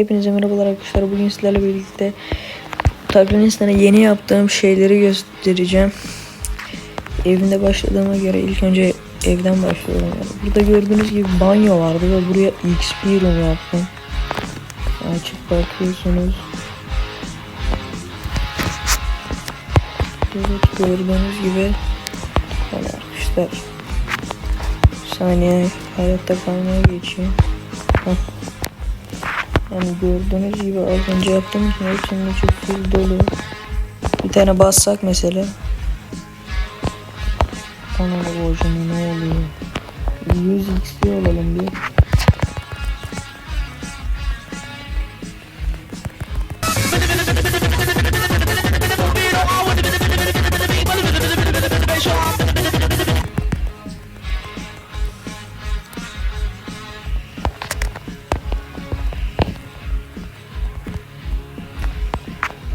Hepinize merhabalar arkadaşlar. Bugün sizlerle birlikte Takrinistan'a yeni yaptığım şeyleri göstereceğim. Evimde başladığıma göre ilk önce evden başlıyorum. Yani burada gördüğünüz gibi banyo vardı ve buraya XP room yaptım. Açık bakıyorsunuz. Evet gördüğünüz gibi yani arkadaşlar saniye hayatta kalmaya geçeyim. Heh. Yani gördüğünüz gibi az önce yaptığım için hepsinin içi full dolu. Bir tane bassak mesela. Ana hocam ne oluyor? 100 XP olalım bir.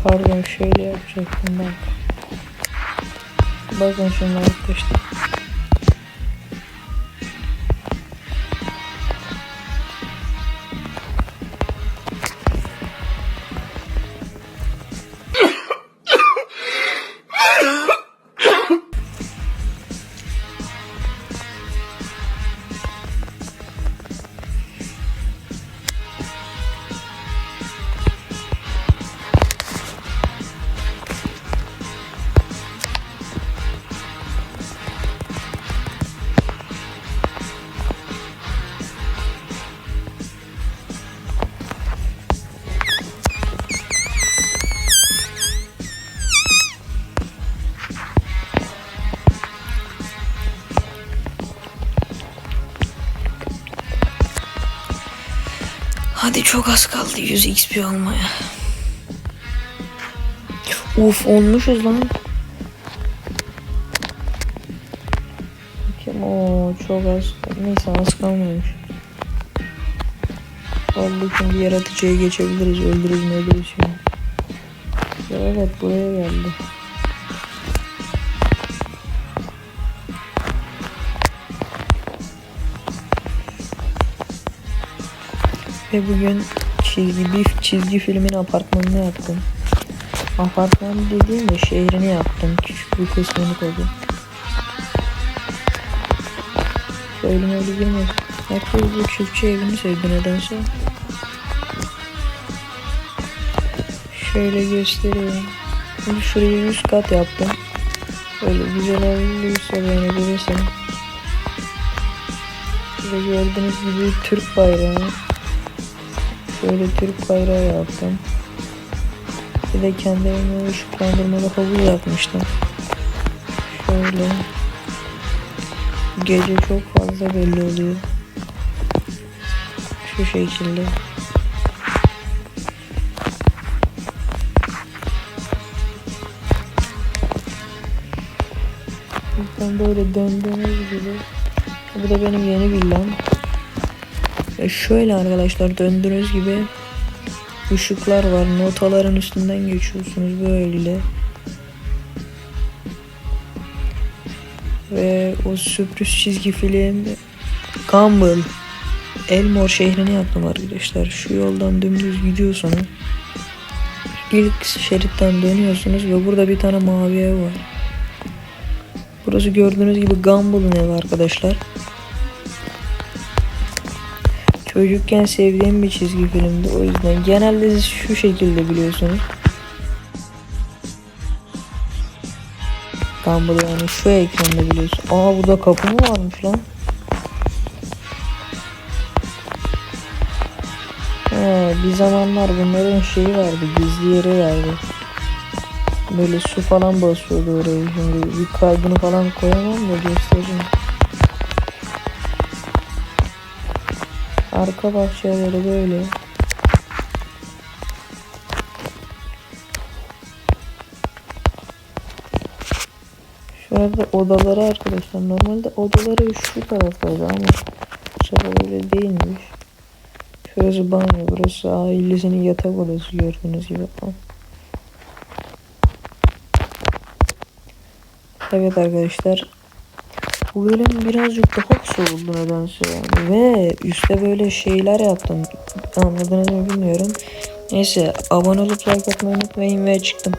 Pardon şöyle yapacaktım ben. Bakın şunlar arkadaşlar. Hadi çok az kaldı 100 XP almaya. Uf olmuşuz lan. Bakayım o çok az. Neyse az kalmamış. Vallahi şimdi yaratıcıya geçebiliriz. Öldürürüz ne öldürürüz şimdi. Evet buraya geldi. Ve bugün çizgi bir çizgi filmin apartmanını yaptım. Apartman dediğim de şehrini yaptım. Küçük bir kısmını koydum. Söyleme öyle girmez. Herkes bu çiftçi evini sevdi nedense. Şöyle göstereyim. Şimdi şuraya 100 kat yaptım. Böyle güzel olursa beğenebilirsin. Şurada gördüğünüz gibi Türk bayrağı. Şöyle Türk bayrağı yaptım. Bir de kendi evime ışıklandırmalı havuz yapmıştım. Şöyle. Gece çok fazla belli oluyor. Şu şekilde. Ben böyle döndüğünüz gibi. Bu da benim yeni villam. E şöyle arkadaşlar döndüğünüz gibi ışıklar var. Notaların üstünden geçiyorsunuz böyle. Ve o sürpriz çizgi film Gumball Elmore şehrini yaptım arkadaşlar. Şu yoldan dümdüz gidiyorsunuz. İlk şeritten dönüyorsunuz ve burada bir tane mavi ev var. Burası gördüğünüz gibi Gumball'ın evi arkadaşlar. Çocukken sevdiğim bir çizgi filmdi o yüzden. Genelde şu şekilde biliyorsunuz. Gumball yani şu ekranda biliyorsun. Aa burada kapı mı varmış lan? He, bir zamanlar bunların şeyi vardı, gizli yeri vardı. Böyle su falan basıyordu oraya şimdi bir kaydını falan koyamam da göstereceğim. Arka bahçeleri böyle. Şurada odaları arkadaşlar. Normalde odaları şu taraftaydı ama bu sefer öyle değilmiş. Şurası banyo, burası ailesinin yatak odası gördüğünüz gibi. Evet arkadaşlar. Bu bölüm birazcık daha kısa oldu nedense yani. Ve üstte böyle şeyler yaptım. Anladınız mı bilmiyorum. Neyse abone olup like atmayı unutmayın ve çıktım.